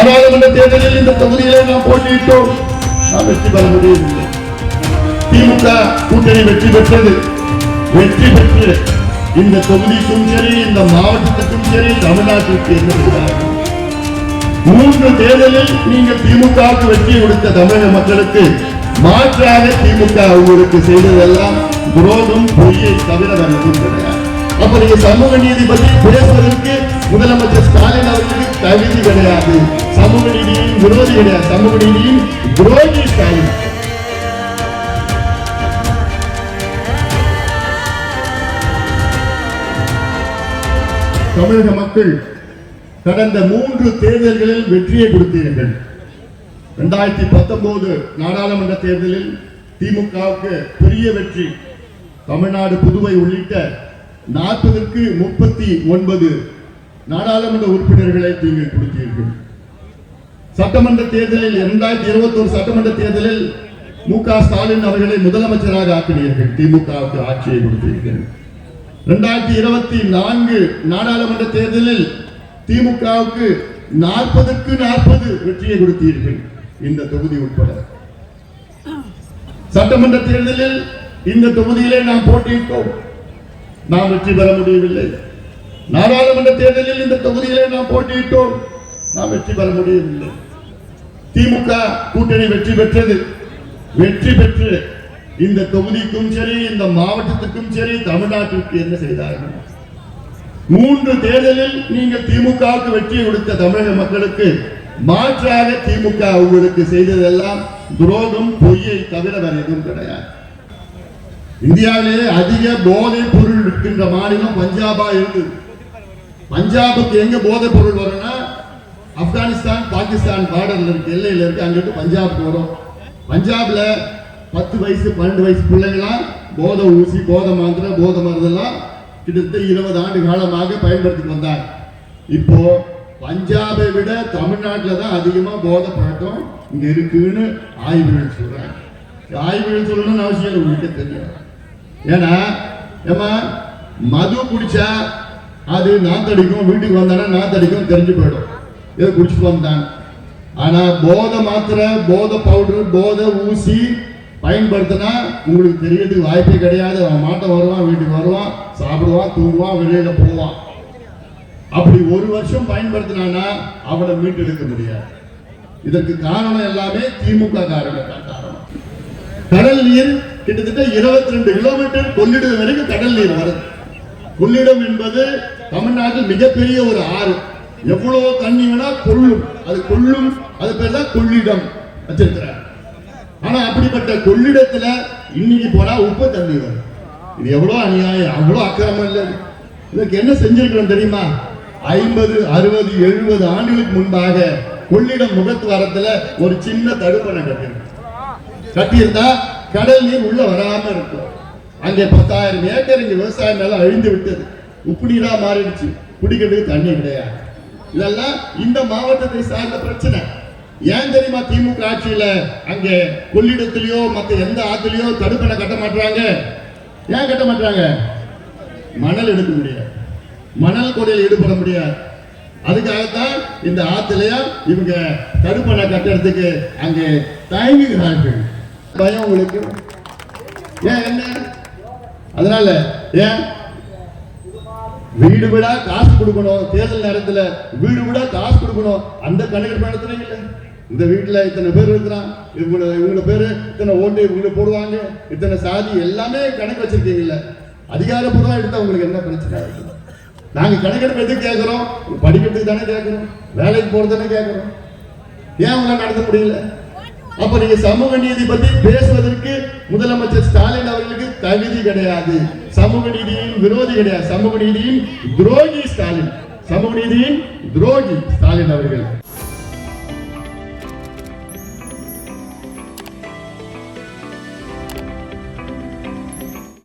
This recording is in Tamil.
நாடாளுமன்ற தேர்தலில் இந்த தொகுதியிலே நாம் போட்டியிட்டோம். நாம் வெற்றி பெற முடியவில்லை. திமுக கூட்டணி வெற்றி பெற்றது. வெற்றி பெற்று இந்த தொகுதிக்கும் சரி இந்த மாவட்டத்துக்கும் சரி தமிழ்நாட்டிற்கு என்ன மூன்று தேர்தலில் நீங்கள் திமுகவுக்கு வெற்றி கொடுத்த தமிழக மக்களுக்கு மாற்றாக திமுக உங்களுக்கு செய்ததெல்லாம் துரோகம் பொய்யை தவிர வேற கிடையாது. அப்ப சமூக நீதி பற்றி பேசுவதற்கு முதலமைச்சர் ஸ்டாலின் அவர்களுக்கு தகுதி கிடையாது. சமூக நீதியின் விரோதி கிடையாது. சமூக நீதியின் விரோதி ஸ்டாலின். தமிழக மக்கள் கடந்த மூன்று தேர்தல்களில் வெற்றியை கொடுத்தீர்கள். இரண்டாயிரத்தி பத்தொன்பது நாடாளுமன்ற தேர்தலில் திமுகவுக்கு பெரிய வெற்றி. தமிழ்நாடு புதுவை உள்ளிட்ட நாற்பதற்கு முப்பத்தி ஒன்பது நாடாளுமன்ற உறுப்பினர்களை நீங்கள் கொடுத்தீர்கள். சட்டமன்ற தேர்தலில் இரண்டாயிரத்தி இருபத்தி ஒரு சட்டமன்ற தேர்தலில் மு க ஸ்டாலின் அவர்களை முதலமைச்சராக ஆக்கினீர்கள். திமுகவுக்கு ஆட்சியை கொடுத்தீர்கள். இரண்டாயிரத்தி இருபத்தி நான்கு நாடாளுமன்ற தேர்தலில் திமுகவுக்கு நாற்பதுக்கு நாற்பது வெற்றியை கொடுத்தீர்கள். இந்த தொகுதி உட்பட. சட்டமன்ற தேர்தலில் இந்த தொகுதியிலே நாம் போட்டியிட்டோம். நாம் வெற்றி பெற முடியவில்லை. நாடாளுமன்ற தேர்தலில் இந்த தொகுதிகளை நாம் போட்டியிட்டோம். நாம் வெற்றி பெற முடியவில்லை. திமுக கூட்டணி வெற்றி பெற்றது. வெற்றி பெற்று இந்த தொகுதிக்கும் சரி இந்த மாவட்டத்துக்கும் சரி தமிழ்நாட்டிற்கு என்ன செய்தார்கள்? மூன்று தேர்தலில் நீங்கள் திமுகவுக்கு வெற்றி கொடுத்த தமிழக மக்களுக்கு மாற்றாக திமுக உங்களுக்கு செய்ததெல்லாம் துரோகம் பொய்யை தவிர வேற எதுவும் கிடையாது. இந்தியாவிலேயே அதிக போதைப் பொருள் இருக்கின்ற மாநிலம் பஞ்சாபா இருந்தது பஞ்சாபுக்கு எங்க போதைப் பொருள் வரும்னா ஆப்கானிஸ்தான் பாகிஸ்தான் பார்டர்ல இருக்கு எல்லையில இருக்கு அங்கிட்டு பஞ்சாபுக்கு வரும். பஞ்சாப்ல பத்து வயசு பன்னெண்டு வயசு பிள்ளைங்களாம் போதை ஊசி போதை மாத்திரை போதை மருந்தெல்லாம் கிட்டத்தட்ட இருபது ஆண்டு காலமாக பயன்படுத்தி வந்தார் இப்போ பஞ்சாபை விட தமிழ்நாட்டில் தான் அதிகமாக போதை பழக்கம் இங்கே இருக்குன்னு ஆய்வுகள் சொல்கிறாங்க ஆய்வுகள் சொல்லணும்னு அவசியம் இல்லை, உங்களுக்கு தெரியும். ஏன்னா ஏமா மது குடிச்சா அது நாத்தடிக்கும் வீட்டுக்கு வந்தானா நாத்தடிக்கும் தெரிஞ்சு போயிடும். இதை குடிச்சிட்டு வந்தான். ஆனா போதை மாத்திரை போதை பவுடர் போதை ஊசி பயன்படுத்தினா உங்களுக்கு தெரியறதுக்கு வாய்ப்பே கிடையாது. அவன் மாட்டை வருவான் வீட்டுக்கு வருவான் சாப்பிடுவான் தூங்குவான் வெளியில போவான். அப்படி ஒரு வருஷம் பயன்படுத்தினானா அவனை மீட்டெடுக்க முடியாது. இதற்கு காரணம் எல்லாமே திமுக காரணம் தான் காரணம். கடல் நீர் கிட்டத்தட்ட 22 ரெண்டு கிலோமீட்டர் கொள்ளிடுது வரைக்கும் கடல் நீர் வருது. கொள்ளிடம் என்பது தமிழ்நாட்டில் மிகப்பெரிய ஒரு ஆறு. எவ்வளவு தண்ணி வேணா கொள்ளும். அது கொள்ளும். அது பேர் தான் கொள்ளிடம் வச்சிருக்கிறார். ஆனா அப்படிப்பட்ட கொள்ளிடத்துல இன்னைக்கு போனா உப்பு தண்ணி வரும். இது எவ்வளவு அநியாயம். அவ்வளவு அக்கிரமம் இல்லை இதுக்கு என்ன செஞ்சிருக்கிறோம் தெரியுமா? ஐம்பது அறுபது எழுபது ஆண்டுகளுக்கு முன்பாக கொள்ளிடம் முகத்துவாரத்துல ஒரு சின்ன தடுப்பணை கட்டியிருக்கோம் கட்டியிருந்தா கடல் நீர் உள்ள வராம இருக்கும். அங்கே பத்தாயிரம் ஏக்கர் இங்கே விவசாய நிலம் அழிந்து விட்டது. உப்பு நீரா மாறிடுச்சு. குடிக்கிறதுக்கு தண்ணி கிடையாது. இதெல்லாம் இந்த மாவட்டத்தை சார்ந்த பிரச்சனை. ஏன் தெரியுமா? திமுக ஆட்சியில அங்கே கொள்ளிடத்திலயோ மத்த எந்த ஆத்துலயோ தடுப்பணை கட்ட மாட்டாங்க ஏன் கட்ட மாட்டாங்க மணல் எடுக்க முடியாது. மணல் கொடையில் ஈடுபட முடியாது. அதுக்காகத்தான் இந்த ஆத்துலயா இவங்க தடுப்பணை கட்டுறதுக்கு அங்கே தயங்குகிறார்கள். பயம் உங்களுக்கு. ஏன் என்ன? அதனால ஏன்? வீடு விடா காசு கொடுக்கணும். தேர்தல் நேரத்துல வீடு விடா காசு கொடுக்கணும். அந்த கணக்கெடுப்பு நடத்துறீங்க இல்ல. இந்த வீட்டுல இத்தனை பேர் இருக்கிறான். இவங்க இவங்க பேரு இத்தனை ஓட்டு இவங்க போடுவாங்க. இத்தனை சாதி எல்லாமே கணக்கு வச்சிருக்கீங்கல்ல அதிகாரப்பூர்வம் எடுத்தா உங்களுக்கு என்ன பிரச்சனை? இருக்குது நாங்க கணக்கெடுப்பு எதுக்கு கேட்கறோம் படிக்கிறதுக்கு தானே கேட்குறோம் வேலைக்கு போறது தானே கேட்கிறோம் ஏன் உங்களால நடத்த முடியல? அப்ப நீங்க சமூக நீதி பத்தி பேசுவதற்கு முதலமைச்சர் ஸ்டாலின் அவர்களுக்கு தகுதி கிடையாது. சமூக நீதியின் விரோதி கிடையாது. சமூக நீதியின் துரோகி ஸ்டாலின். சமூக நீதியின் துரோகி ஸ்டாலின் அவர்கள்.